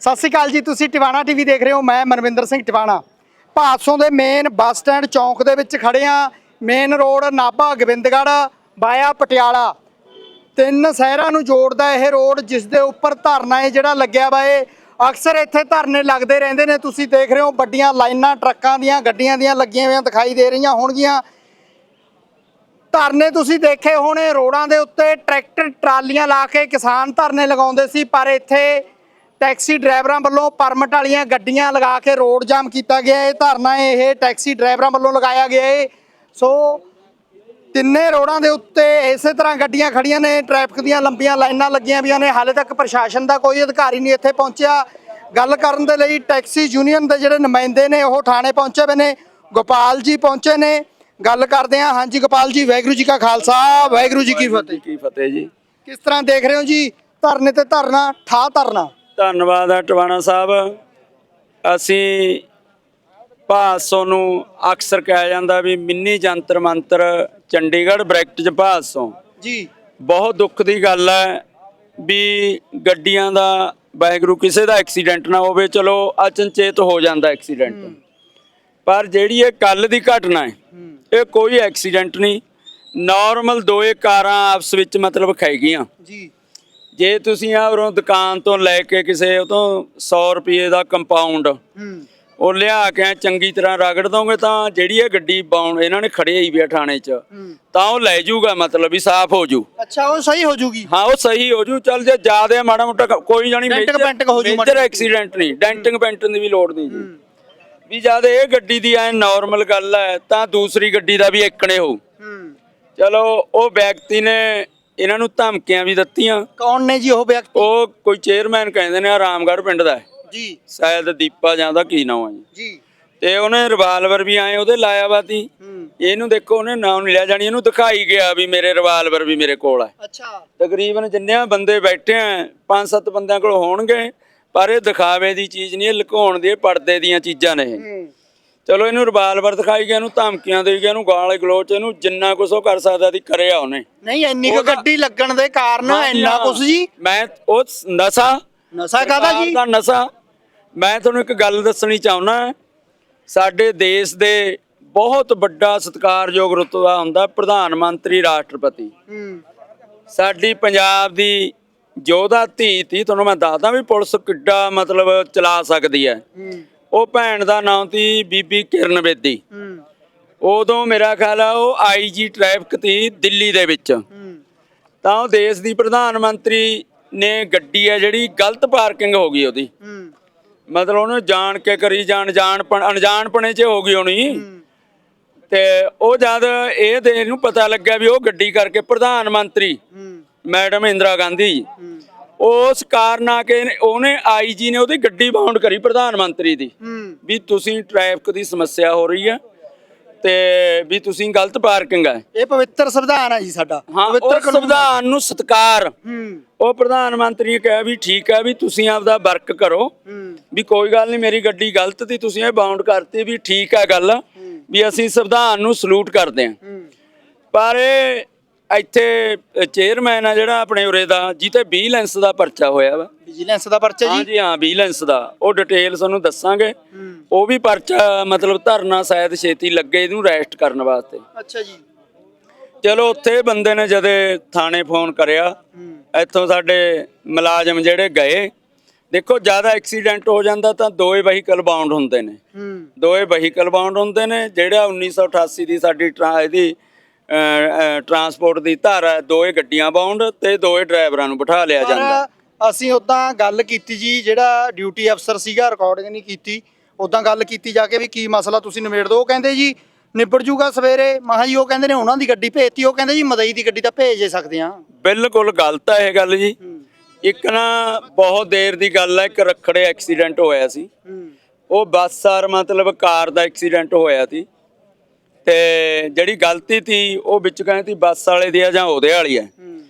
ਸਤਿ ਸ਼੍ਰੀ ਅਕਾਲ ਜੀ, ਤੁਸੀਂ ਟਿਵਾਣਾ ਟੀਵੀ ਦੇਖ ਰਹੇ ਹੋ, ਮੈਂ ਮਨਵਿੰਦਰ ਸਿੰਘ ਟਿਵਾਣਾ। ਭਾਦਸੋਂ ਦੇ ਮੇਨ ਬੱਸ ਸਟੈਂਡ ਚੌਂਕ ਦੇ ਵਿੱਚ ਖੜੇ ਆ main road Nabha, Gobindgarh, via Patiala. ਤਿੰਨ ਸ਼ਹਿਰਾਂ ਨੂੰ ਜੋੜਦਾ ਇਹ ਰੋਡ ਜਿਸ ਦੇ ਉੱਪਰ ਧਰਨਾ ਹੈ ਜਿਹੜਾ ਲੱਗਿਆ ਵਾ ਇਹ, ਅਕਸਰ ਇੱਥੇ ਧਰਨੇ ਲੱਗਦੇ ਰਹਿੰਦੇ ਨੇ। ਤੁਸੀਂ ਦੇਖ ਰਹੇ ਹੋ, ਵੱਡੀਆਂ ਲਾਈਨਾਂ, ਟਰੱਕਾਂ ਦੀਆਂ, ਗੱਡੀਆਂ ਦੀਆਂ ਲੱਗੀਆਂ ਹੋਈਆਂ ਦਿਖਾਈ ਦੇ ਰਹੀਆਂ ਹੋਣਗੀਆਂ। ਧਰਨੇ ਤੁਸੀਂ ਦੇਖੇ ਹੋਣੇ, ਰੋਡਾਂ ਦੇ ਉੱਤੇ ਟਰੈਕਟਰ, ਟਰਾਲੀਆਂ ਲਾ ਕੇ ਕਿਸਾਨ ਧਰਨੇ ਲਗਾਉਂਦੇ ਸੀ, ਪਰ ਇੱਥੇ ਟੈਕਸੀ ਡਰਾਈਵਰਾਂ ਵੱਲੋਂ ਪਰਮਿਟ ਵਾਲੀਆਂ ਗੱਡੀਆਂ ਲਗਾ ਕੇ ਰੋਡ ਜਾਮ ਕੀਤਾ ਗਿਆ ਇਹ ਧਰਨਾ ਇਹ ਟੈਕਸੀ ਡਰਾਈਵਰਾਂ ਵੱਲੋਂ ਲਗਾਇਆ ਗਿਆ ਹੈ। ਸੋ ਤਿੰਨੇ ਰੋਡਾਂ ਦੇ ਉੱਤੇ ਇਸੇ ਤਰ੍ਹਾਂ ਗੱਡੀਆਂ ਖੜੀਆਂ ਨੇ ਟ੍ਰੈਫਿਕ ਦੀਆਂ ਲੰਬੀਆਂ ਲਾਈਨਾਂ ਲੱਗੀਆਂ ਵੀਆਂ ਨੇ। ਹਾਲੇ ਤੱਕ ਪ੍ਰਸ਼ਾਸਨ ਦਾ ਕੋਈ ਅਧਿਕਾਰੀ ਨਹੀਂ ਇੱਥੇ ਪਹੁੰਚਿਆ। ਗੱਲ ਕਰਨ ਦੇ ਲਈ ਟੈਕਸੀ ਯੂਨੀਅਨ ਦੇ ਜਿਹੜੇ ਨੁਮਾਇੰਦੇ ਨੇ ਉਹ ਥਾਣੇ ਪਹੁੰਚੇ ਹੋਏ ਨੇ। ਗੋਪਾਲ ਜੀ ਪਹੁੰਚੇ ਨੇ। ਗੱਲ ਕਰਦੇ ਹਾਂ। ਹਾਂਜੀ ਗੋਪਾਲ ਜੀ ਵਾਹਿਗੁਰੂ ਜੀ ਕਾ ਖਾਲਸਾ। ਵਾਹਿਗੁਰੂ ਜੀ ਕੀ ਫਤਿਹ। ਕੀ ਫਤਿਹ ਜੀ। ਕਿਸ ਤਰ੍ਹਾਂ ਦੇਖ ਰਹੇ ਹੋ ਜੀ? ਧਰਨੇ ਤੇ ਧਰਨਾ ਠਾ ਧਰਨਾ। ਧੰਨਵਾਦ ਆ ਟਵਾਣਾ ਸਾਹਿਬ। ਅਸੀਂ ਭਾਸੋਂ ਨੂੰ ਅਕਸਰ ਕਿਹਾ ਜਾਂਦਾ ਵੀ ਮਿੰਨੀ ਜੰਤਰ ਮੰਤਰ ਚੰਡੀਗੜ੍ਹ ਬ੍ਰੈਕਟ ਚ ਭਾਸੋਂ ਜੀ। ਬਹੁਤ ਦੁੱਖ ਦੀ ਗੱਲ ਹੈ ਵੀ ਗੱਡੀਆਂ ਦਾ ਵਾਹਿਗੁਰੂ ਕਿਸੇ ਦਾ ਐਕਸੀਡੈਂਟ ਨਾ ਹੋਵੇ ਚਲੋ ਅਚਨਚੇਤ ਹੋ ਜਾਂਦਾ ਐਕਸੀਡੈਂਟ। ਪਰ ਜਿਹੜੀ ਇਹ ਕੱਲ ਦੀ ਘਟਨਾ ਹੈ ਇਹ ਕੋਈ ਐਕਸੀਡੈਂਟ ਨਹੀਂ ਨਾਰਮਲ ਦੋਏ ਕਾਰਾਂ ਆਪਸ ਵਿੱਚ ਮਤਲਬ ਖੈ ਗਈਆਂ। ਜੀ। ਜੇ ਤੁਸੀਂ ਆ ਉਰੋਂ ਦੁਕਾਨ ਤੋਂ ਲੈ ਕੇ ਕਿਸੇ ਉਹ ਤੋਂ 100 ਰੁਪਏ ਦਾ ਕੰਪਾਊਂਡ ਉਹ ਲਿਆ ਕੇ ਚੰਗੀ ਤਰ੍ਹਾਂ ਰਗੜ ਦੋਗੇ ਤਾਂ ਜਿਹੜੀ ਇਹ ਗੱਡੀ ਬਾਉਣ ਇਹਨਾਂ ਨੇ ਖੜੇ ਹੀ ਵੀ ਆ ਥਾਣੇ 'ਚ ਤਾਂ ਉਹ ਲੈ ਜਾਊਗਾ ਮਤਲਬ ਵੀ ਸਾਫ਼ ਹੋ ਜੂ ਅੱਛਾ ਉਹ ਸਹੀ ਹੋ ਜੂਗੀ ਹਾਂ ਉਹ ਸਹੀ ਹੋ ਜੂ ਚੱਲ ਜੇ ਜ਼ਿਆਦਾ ਮਾੜਾ ਮੋਟਾ ਕੋਈ ਜਾਣੀ ਡੈਂਟਿੰਗ ਪੈਂਟਿੰਗ ਹੋ ਜੂ ਮੇਜਰ ਐਕਸੀਡੈਂਟ ਨਹੀਂ ਡੈਂਟਿੰਗ ਪੈਂਟਿੰਗ ਦੀ ਵੀ ਲੋੜ ਨਹੀਂ ਜੀ। ਵੀ ਜਦ ਇਹ ਗੱਡੀ ਦੀ ਐ ਨਾਰਮਲ ਗੱਲ ਹੈ ਤਾਂ ਦੂਸਰੀ ਗੱਡੀ ਦਾ ਵੀ ਇੱਕਣੇ ਹੋਊ। ਹੂੰ। ਚਲੋ ਉਹ ਵਿਅਕਤੀ ਨੇ ਇਹਨਾਂ ਨੂੰ ਧਮਕੀਆਂ ਵੀ ਦਿੱਤੀਆਂ। ਕੌਣ ਨੇ ਜੀ ਉਹ ਵਿਅਕਤੀ? ਉਹ ਕੋਈ ਚੇਅਰਮੈਨ ਕਹਿੰਦੇ ਨੇ ਆ ਰਾਮਗੜ੍ਹ ਪਿੰਡ ਦਾ ਹੈ। ਜੀ। ਸ਼ਾਇਦ ਦੀਪਾ ਜਾਂ ਦਾ ਕੀ ਨਾਮ ਹੈ ਜੀ। ਤੇ ਉਹਨੇ ਰਿਵਾਲਵਰ ਵੀ ਆਏ ਉਹਦੇ ਲਾਇਆ ਵਾ ਤੀ। ਹੂੰ। ਇਹਨੂੰ ਦੇਖੋ ਉਹਨੇ ਨਾਮ ਨਹੀਂ ਲਿਆ ਜਾਣੀ ਇਹਨੂੰ ਦਿਖਾਈ ਗਿਆ ਵੀ ਮੇਰੇ ਰਿਵਾਲਵਰ ਵੀ ਮੇਰੇ ਕੋਲ ਹੈ ਅੱਛਾ। ਤਕਰੀਬਨ ਜਿੰਨੇ ਬੰਦੇ ਬੈਠੇ ਆ ਪੰਜ ਸੱਤ ਬੰਦਿਆਂ ਕੋਲ ਹੋਣਗੇ ਪਰ ਇਹ ਦਿਖਾਵੇ ਦੀ ਚੀਜ਼ ਨਹੀਂ ਇਹ ਲੁਕਾਉਣ ਦੀ ਪਰਦੇ ਦੀਆਂ ਚੀਜ਼ਾਂ ਨੇ ਇਹ। ਚਲੋ ਇਹਨੂੰ ਰਿਵਾਲਵਰ ਦਿਖਾਈ ਗਿਆ ਇਹਨੂੰ ਧਮਕੀਆਂ ਦੇਈ ਗਿਆ ਇਹਨੂੰ ਗਾਲ ਗਲੋਚ ਇਹਨੂੰ ਜਿੰਨਾ ਕੁਛ ਉਹ ਕਰ ਸਕਦਾ ਸੀ ਕਰਿਆ ਉਹਨੇ। ਨਹੀਂ ਇੰਨੀ ਕੁ ਗੱਡੀ ਲੱਗਣ ਦੇ ਕਾਰਨ ਇੰਨਾ। ਕੁਛ ਜੀ? ਮੈਂ ਉਹ ਨਸ਼ਾ ਨਸ਼ਾ ਕਾਦਾ ਜੀ? ਦਾ ਨਸ਼ਾ। ਮੈਂ ਤੁਹਾਨੂੰ ਇੱਕ ਗੱਲ ਦੱਸਣੀ ਚਾਹੁੰਦਾ ਸਾਡੇ ਦੇਸ਼ ਦੇ ਬਹੁਤ ਵੱਡਾ ਸਤਿਕਾਰਯੋਗ ਰੁਤਬਾ ਹੁੰਦਾ ਪ੍ਰਧਾਨ ਮੰਤਰੀ ਰਾਸ਼ਟਰਪਤੀ। ਹੂੰ। ਸਾਡੀ ਪੰਜਾਬ ਦੀ ਯੋਧਾ ਧੀ ਤੀ ਤੁਹਾਨੂੰ ਮੈਂ ਦੱਸਦਾ ਵੀ ਪੁਲਿਸ ਕਿੱਡਾ ਮਤਲਬ ਚਲਾ ਸਕਦੀ ਹੈ। ਹੂੰ। ਉਹ ਭੈਣ ਦਾ ਨਾਮ ਤੀ ਬੀਬੀ ਕਿਰਨ ਬੇਦੀ। ਹੂੰ। ਉਦੋਂ ਮੇਰਾ ਖਿਆਲ ਆ ਉਹ ਆਈਜੀ ਟ੍ਰੈਫਿਕ ਤੀ ਦਿੱਲੀ ਦੇ ਵਿੱਚ। ਹੂੰ। ਤਾਂ ਉਹ ਦੇਸ਼ ਦੀ ਪ੍ਰਧਾਨ ਮੰਤਰੀ ਨੇ ਗੱਡੀ ਹੈ ਜਿਹੜੀ ਗਲਤ ਪਾਰਕਿੰਗ ਹੋ ਗਈ ਉਹਦੀ। ਹੂੰ। ਮਤਲਬ ਉਹਨੂੰ ਜਾਣ ਕੇ ਕਰੀ ਜਾਣ ਜਾਣਪਣ ਅਣਜਾਣਪਣੇ 'ਚ ਹੋ ਗਈ ਹੋਣੀ। ਤੇ ਉਹ ਜਦ ਇਹ ਦੇ ਨੂੰ ਪਤਾ ਲੱਗਿਆ ਵੀ ਉਹ ਗੱਡੀ ਕਰਕੇ ਪ੍ਰਧਾਨ ਮੰਤਰੀ ਮੈਡਮ ਇੰਦਰਾ ਗਾਂਧੀ ਉਸ ਕਾਰਨ ਆ ਕੇ ਉਹਨੇ ਆਈਜੀ ਨੇ ਉਹਦੀ ਗੱਡੀ ਬਾਉਂਡ ਕਰੀ ਪ੍ਰਧਾਨ ਮੰਤਰੀ ਦੀ। ਵੀ ਤੁਸੀਂ ਟ੍ਰੈਫਿਕ ਦੀ ਸਮੱਸਿਆ ਹੋ ਰਹੀ ਹੈ ਤੇ ਵੀ ਤੁਸੀਂ ਗਲਤ ਪਾਰਕਿੰਗ ਹੈ। ਇਹ ਪਵਿੱਤਰ ਸੰਵਿਧਾਨ ਹੈ ਜੀ ਸਾਡਾ। ਉਹ ਸੰਵਿਧਾਨ ਨੂੰ ਸਤਕਾਰ। ਉਹ ਪ੍ਰਧਾਨ ਮੰਤਰੀ ਨੇ ਕਿਹਾ ਵੀ ਠੀਕ ਹੈ ਵੀ ਤੁਸੀਂ ਆਪਦਾ ਵਰਕ ਕਰੋ। ਵੀ ਕੋਈ ਗੱਲ ਨਹੀਂ ਮੇਰੀ ਗੱਡੀ ਗਲਤ ਤੀ ਤੁਸੀਂ ਇਹ ਬਾਉਂਡ ਕਰਤੀ ਵੀ ਠੀਕ ਹੈ ਗੱਲ। ਵੀ ਅਸੀਂ ਸੰਵਿਧਾਨ ਨੂੰ ਸਲੂਟ ਕਰਦੇ ਹਾਂ। ਹੂੰ। ਪਰ ਇਹ ਇੱਥੇ ਚੇਅਰਮੈਨ ਆ ਜਿਹੜਾ ਆਪਣੇ ਉਰੇ ਦਾ ਜਿੱਤੇ ਵਿਜੀਲੈਂਸ ਦਾ ਪਰਚਾ ਹੋਇਆ ਵਾ। ਵਿਜੀਲੈਂਸ ਦਾ ਪਰਚਾ ਜੀ? ਹਾਂਜੀ ਹਾਂ ਵਿਜੀਲੈਂਸ ਦਾ। ਉਹ ਡਿਟੇਲ ਤੁਹਾਨੂੰ ਦੱਸਾਂਗੇ। ਉਹ ਵੀ ਪਰਚਾ ਮਤਲਬ ਧਰਨਾ ਸ਼ਾਇਦ ਛੇਤੀ ਲੱਗੇ ਇਹਨੂੰ ਅਰੈਸਟ ਕਰਨ ਵਾਸਤੇ। ਅੱਛਾ ਜੀ। ਚਲੋ ਉੱਥੇ ਬੰਦੇ ਨੇ ਜਦੇ ਥਾਣੇ ਫੋਨ ਕਰਿਆ ਇੱਥੋਂ ਸਾਡੇ ਮੁਲਾਜ਼ਮ ਜਿਹੜੇ ਗਏ ਦੇਖੋ ਜ਼ਿਆਦਾ ਐਕਸੀਡੈਂਟ ਹੋ ਜਾਂਦਾ ਤਾਂ ਦੋਏ ਵਹੀਕਲ ਬਾਉਂਡ ਹੁੰਦੇ ਨੇ। ਦੋਏ ਵਹੀਕਲ ਬਾਉਂਡ ਹੁੰਦੇ ਨੇ ਜਿਹੜਾ 1988 ਦੀ ਸਾਡੀ ਟਰਾ- ਇਹਦੀ ਟਰਾਂਸਪੋਰਟ ਦੀ ਧਾਰਾ ਹੈ, ਦੋਏ ਗੱਡੀਆਂ ਬਾਉਂਡ ਤੇ ਦੋਏ ਡਰਾਈਵਰਾਂ ਨੂੰ ਬਿਠਾ ਲਿਆ ਜਾਂਦਾ। ਅਸੀਂ ਉਦਾਂ ਗੱਲ ਕੀਤੀ ਜੀ ਜਿਹੜਾ ਡਿਊਟੀ ਅਫਸਰ ਸੀਗਾ ਰਿਕਾਰਡਿੰਗ ਨਹੀਂ ਕੀਤੀ ਉਦਾਂ ਗੱਲ ਕੀਤੀ ਜਾ ਕੇ ਵੀ ਕੀ ਮਸਲਾ ਤੁਸੀਂ ਨਿਬੇੜ ਦਿਓ ਉਹ ਕਹਿੰਦੇ ਜੀ ਨਿਬੜ ਜੂਗਾ ਸਵੇਰੇ ਮਹਾ ਜੀ ਉਹ ਕਹਿੰਦੇ ਨੇ ਉਹਨਾਂ ਦੀ ਗੱਡੀ ਭੇਜਤੀ ਉਹ ਕਹਿੰਦੇ ਜੀ ਮਦਈ ਦੀ ਗੱਡੀ ਤਾਂ ਭੇਜ ਦੇ ਸਕਦੇ ਆ ਬਿਲਕੁਲ ਗਲਤ ਹੈ ਇਹ ਗੱਲ ਜੀ। ਇੱਕ ਨਾ ਬਹੁਤ ਦੇਰ ਦੀ ਗੱਲ ਹੈ ਇੱਕ ਰਖੜੇ ਐਕਸੀਡੈਂਟ ਹੋਇਆ ਸੀ। ਹੂੰ। ਉਹ ਬੱਸ ਸਾਰ ਮਤਲਬ ਕਾਰ ਦਾ ਐਕਸੀਡੈਂਟ ਹੋਇਆ ਸੀ। ਤੇ ਜਿਹੜੀ ਗਲਤੀ ਸੀ ਉਹ ਵਿੱਚ ਕਹਿੰਦੀ ਬੱਸ ਵਾਲੇ ਦੀ ਆ ਜਾਂ ਉਹਦੇ ਵਾਲੀ ਹੂੰ।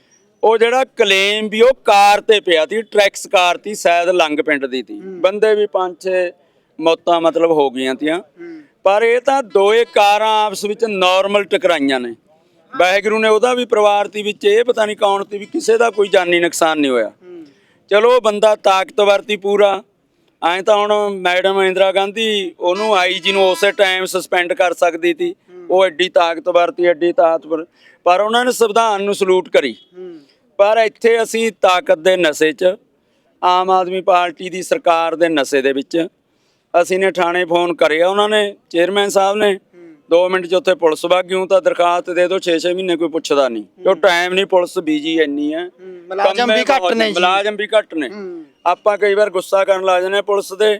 ਉਹ ਜਿਹੜਾ ਕਲੇਮ ਵੀ ਉਹ ਕਾਰ ਤੇ ਪਿਆ ਸੀ ਟਰੈਕਸ ਕਾਰ ਤੀ ਸ਼ਾਇਦ ਲੰਗ ਪਿੰਡ ਦੀ ਤੀ। ਬੰਦੇ ਵੀ ਪੰਜ ਛੇ ਮੌਤਾਂ ਮਤਲਬ ਹੋ ਗਈਆਂ ਤੀਆਂ। ਪਰ ਇਹ ਤਾਂ ਦੋਏ ਕਾਰਾਂ ਆਪਸ ਵਿੱਚ ਨਾਰਮਲ ਟਕਰਾਈਆਂ ਨੇ। ਵਾਹਿਗੁਰੂ ਨੇ ਉਹਦਾ ਵੀ ਪਰਿਵਾਰ ਦੀ ਵਿੱਚ ਇਹ ਪਤਾ ਨਹੀਂ ਕੌਣ ਤੀ ਵੀ ਕਿਸੇ ਦਾ ਕੋਈ ਜਾਨੀ ਨੁਕਸਾਨ ਨਹੀਂ ਹੋਇਆ। ਚਲੋ ਬੰਦਾ ਤਾਕਤਵਰ ਤੀ ਪੂਰਾ। ਐਂ ਤਾਂ ਹੁਣ ਮੈਡਮ ਇੰਦਰਾ ਗਾਂਧੀ ਉਹਨੂੰ ਆਈਜੀ ਨੂੰ ਉਸੇ ਟਾਈਮ ਸਸਪੈਂਡ ਕਰ ਸਕਦੀ ਸੀ। ਉਹ ਐਡੀ ਤਾਕਤਵਰ ਤੀ ਐਡੀ ਤਾਕਤਵਰ। ਪਰ ਉਹਨਾਂ ਨੇ ਸੰਵਿਧਾਨ ਨੂੰ ਸਲੂਟ ਕਰੀ। ਪਰ ਇੱਥੇ ਅਸੀਂ ਤਾਕਤ ਦੇ ਨਸ਼ੇ 'ਚ ਆਮ ਆਦਮੀ ਪਾਰਟੀ ਦੀ ਸਰਕਾਰ ਦੇ ਨਸ਼ੇ ਦੇ ਵਿੱਚ ਅਸੀਂ ਨੇ ਥਾਣੇ ਫੋਨ ਕਰਿਆ। ਉਹਨਾਂ ਨੇ ਚੇਅਰਮੈਨ ਸਾਹਿਬ ਨੇ 2 ਮਿੰਟ 'ਚ ਉੱਥੇ ਪੁਲਿਸ ਵਗ ਗਈ ਤਾਂ ਦਰਖਾਸਤ ਦੇ ਦਿਓ 6-6 ਮਹੀਨੇ ਕੋਈ ਪੁੱਛਦਾ ਨਹੀਂ। ਕਿਉਂ ਟਾਈਮ ਨਹੀਂ ਪੁਲਿਸ ਬੀਜੀ ਇੰਨੀ ਹੈ। ਮੁਲਾਜ਼ਮ ਵੀ ਘੱਟ ਨੇ ਮੁਲਾਜ਼ਮ ਵੀ ਘੱਟ ਨੇ। ਆਪਾਂ ਕਈ ਵਾਰ ਗੁੱਸਾ ਕਰਨ ਲੱਗ ਜਾਂਦੇ ਪੁਲਿਸ ਦੇ।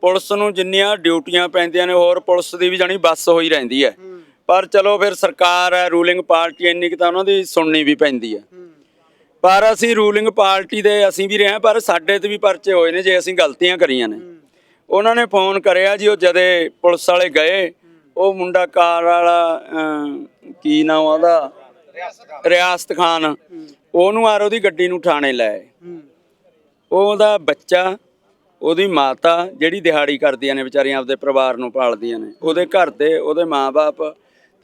ਪੁਲਿਸ ਨੂੰ ਜਿੰਨੀਆਂ ਡਿਊਟੀਆਂ ਪੈਂਦੀਆਂ ਨੇ ਹੋਰ ਪੁਲਿਸ ਦੀ ਵੀ ਜਾਣੀ ਬੱਸ ਹੋਈ ਰਹਿੰਦੀ ਹੈ। ਪਰ ਚਲੋ ਫਿਰ ਸਰਕਾਰ ਹੈ ਰੂਲਿੰਗ ਪਾਰਟੀ ਇੰਨੀ ਕਿ ਤਾਂ ਉਹਨਾਂ ਦੀ ਸੁਣਨੀ ਵੀ ਪੈਂਦੀ ਹੈ। ਪਰ ਅਸੀਂ ਰੂਲਿੰਗ ਪਾਰਟੀ ਦੇ ਅਸੀਂ ਵੀ ਰਹੇ ਹਾਂ ਪਰ ਸਾਡੇ ਤੇ ਵੀ ਪਰਚੇ ਹੋਏ ਨੇ ਜੇ ਅਸੀਂ ਗਲਤੀਆਂ ਕਰੀਆਂ ਨੇ। ਉਹਨਾਂ ਨੇ ਫੋਨ ਕਰਿਆ ਜੀ ਉਹ ਜਦੇ ਪੁਲਿਸ ਵਾਲੇ ਗਏ ਉਹ ਮੁੰਡਾ ਕਾਰ ਵਾਲਾ ਅਮ, ਕੀ ਨਾਮ ਉਹਦਾ ਰਿਆਸਤ ਖਾਨ ਉਹਨੂੰ ਆਰ ਉਹਦੀ ਗੱਡੀ ਨੂੰ ਥਾਣੇ ਲੈ ਆਏ। ਉਹਦਾ ਬੱਚਾ ਉਹਦੀ ਮਾਤਾ ਜਿਹੜੀ ਦਿਹਾੜੀ ਕਰਦੀਆਂ ਨੇ ਵਿਚਾਰੀਆਂ ਆਪਦੇ ਪਰਿਵਾਰ ਨੂੰ ਪਾਲਦੀਆਂ ਨੇ ਉਹਦੇ ਘਰ ਦੇ ਉਹਦੇ ਮਾਪੇ